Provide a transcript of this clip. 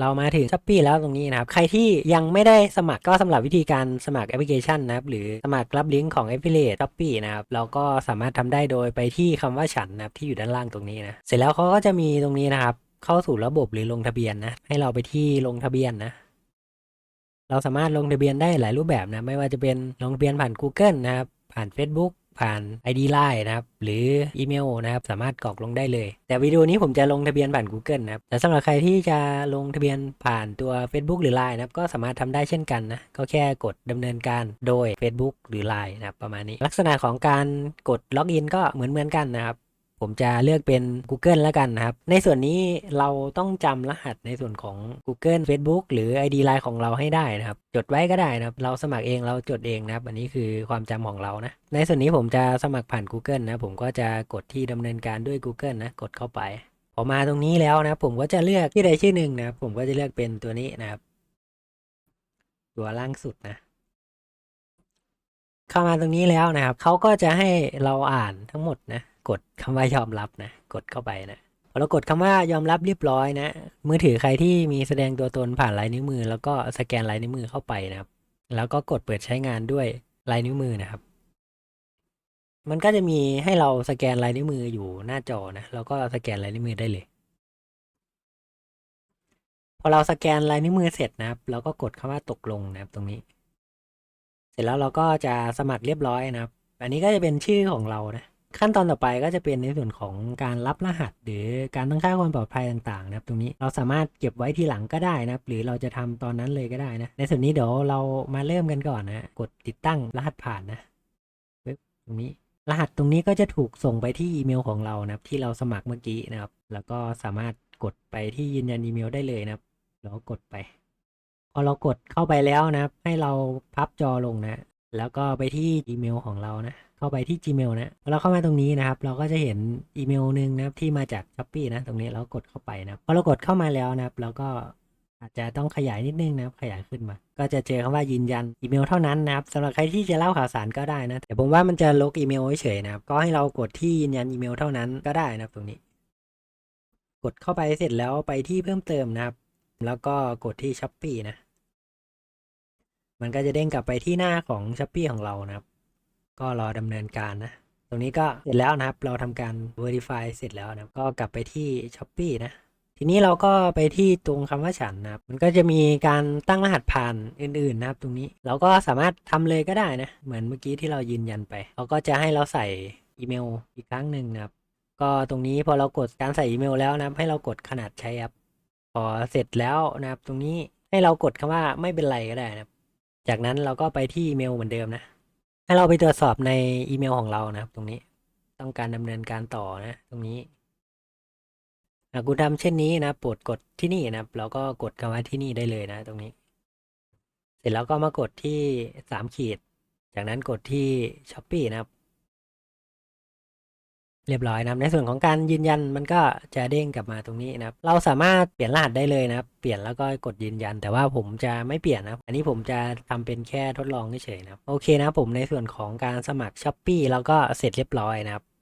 เรามาถึงช้อปปีแล้วตรงนี้นะครับ ใครที่ยังไม่ได้สมัครก็สำหรับวิธีการสมัครแอปพลิเคชันนะครับ หรือสมัครรับลิงก์ของ Affiliate s h o p e e นะครับ เราก็สามารถทำได้โดยไปที่คำว่าฉันนะครับที่อยู่ด้านล่างตรงนี้นะ เสร็จแล้วเขาก็จะมีตรงนี้นะครับ เข้าสู่ระบบหรือลงทะเบียนนะ ให้เราไปที่ลงทะเบียนนะ เราสามารถลงทะเบียนได้หลายรูปแบบนะ ไม่ว่าจะเป็นลงทะเบียนผ่าน Google นะครับ ผ่าน Facebook ผ่าน ID ไลน์นะครับ หรืออีเมลนะครับ สามารถกรอกลงได้เลย แต่วิดีโอนี้ผมจะลงทะเบียนผ่าน Google นะครับ แต่สำหรับใครที่จะลงทะเบียนผ่านตัว Facebook หรือ Line นะครับ ก็สามารถทำได้เช่นกันนะ ก็แค่กดดำเนินการโดย Facebook หรือ Line นะครับประมาณนี้ ลักษณะของการกดล็อกอินก็เหมือนเหมือนกันนะครับ ผมจะเลือกเป็น Google แล้วกันนะครับ ในส่วนนี้เราต้องจำรหัสในส่วนของ Google Facebook หรือ ID Line ของเราให้ได้นะครับ จดไว้ก็ได้นะครับ เราสมัครเองเราจดเองนะครับ อันนี้คือความจำของเรานะ ในส่วนนี้ผมจะสมัครผ่าน Google นะ ผมก็จะกดที่ดำเนินการด้วย Google นะ กดเข้าไป พอมาตรงนี้แล้วนะ ผมก็จะเลือกที่ใดชื่อหนึ่งนะผมก็จะเลือกเป็นตัวนี้นะครับ ตัวล่างสุดนะเข้ามาตรงนี้แล้วนะครับ เขาก็จะให้เราอ่านทั้งหมดนะ กดคำว่ายอมรับนะ กดเข้าไปนะพอเรากดคำว่ายอมรับเรียบร้อยนะ มือถือใครที่มีแสดงตัวตนผ่านลายนิ้วมือ แล้วก็สแกนลายนิ้วมือเข้าไปนะครับ แล้วก็กดเปิดใช้งานด้วยลายนิ้วมือนะครับ มันก็จะมีให้เราสแกนลายนิ้วมืออยู่หน้าจอนะแล้วก็สแกนลายนิ้วมือได้เลย พอเราสแกนลายนิ้วมือเสร็จนะครับเราก็กดคำว่าตกลงนะครับตรงนี้ เสร็จแล้วเราก็จะสมัครเรียบร้อยนะครับ อันนี้ก็จะเป็นชื่อของเรานะ ขั้นตอนต่อไปก็จะเป็นในส่วนของการรับรหัส หรือการตั้งค่าความปลอดภัยต่างๆนะครับตรงนี้เราสามารถเก็บไว้ทีหลังก็ได้นะครับหรือเราจะทำตอนนั้นเลยก็ได้นะ ในส่วนนี้เดี๋ยวเรามาเริ่มกันก่อนนะกดติดตั้งรหัสผ่านนะปึ๊บตรงนี้รหัสตรงนี้ก็จะถูกส่งไปที่อีเมลของเรานะครับที่เราสมัครเมื่อกี้นะครับ แล้วก็สามารถกดไปที่ยืนยันอีเมลได้เลยนะครับแล้วก็กดไป พอเรากดเข้าไปแล้วนะครับ ให้เราพับจอลงนะ แล้วก็ไปที่อีเมลของเรานะ เข้าไปที่ Gmail นะพอเราเข้ามาตรงนี้นะครับ เราก็จะเห็นอีเมลหนึ่งนะครับที่มาจาก s h อ p e e นะ ตรงนี้เรากดเข้าไปนะ พอเรากดเข้ามาแล้วนะครับ เราก็อาจจะต้องขยายนิดนึงนะครับขยายขึ้นมา ก็จะเจอคำว่ายืนยันอีเมลเท่านั้นนะครับสำหรับใครที่จะเล่าข่าวสารก็ได้นะแต่ผมว่ามันจะลบอีเมลเฉยนะครับก็ให้เรากดที่ยืนยันอีเมลเท่านั้นก็ได้นะครับตรงนี้ กดเข้าไปเสร็จแล้วไปที่เพิ่มเติมนะครับ แล้วก็กดที่ s h อ p e e นะมันก็จะเด้งกลับไปที่หน้าของ s h อ p e e ของเรานะครับ ก็รอดำเนินการนะ ตรงนี้ก็เสร็จแล้วนะครับ เราทำการ verify เสร็จแล้วนะก็กลับไปที่ s h อ p e e นะ ทีนี้เราก็ไปที่ตรงคำว่าฉันนะครับ มันก็จะมีการตั้งรหัสผ่านอื่น ๆ นะครับ ตรงนี้เราก็สามารถทำเลยก็ได้นะ เหมือนเมื่อกี้ที่เรายืนยันไปเขาก็จะให้เราใส่อีเมลอีกครั้งหนึ่งนะครับ ก็ตรงนี้พอเรากดการใส่อีเมลแล้วนะครับ ให้เรากดขนาดใช้แอปพอเสร็จแล้วนะครับ ตรงนี้ให้เรากดคำว่าไม่เป็นไรก็ได้นะครับ จากนั้นเราก็ไปที่อีเมลเหมือนเดิมนะ ให้เราไปตรวจสอบในอีเมลของเรานะครับ ตรงนี้ต้องการดำเนินการต่อนะ ตรงนี้หากคุณทำเช่นนี้นะโปรดกดที่นี่นะครับเราก็กดคำว่าที่นี่ได้เลยนะ ตรงนี้ เสร็จแล้วก็มากดที่สามขีด จากนั้นกดที่ช้อปปีนะครับ เรียบร้อยนะครับในส่วนของการยืนยันมันก็จะเด้งกลับมาตรงนี้นะครับ เราสามารถเปลี่ยนรหัสได้เลยนะครับ เปลี่ยนแล้วก็กดยืนยัน แต่ว่าผมจะไม่เปลี่ยนนะอันนี้ผมจะทำเป็นแค่ทดลองเฉยๆนะครับโอเคนะผมในส่วนของการสมัครช้อปปีแล้วก็เสร็จเรียบร้อยนะครับ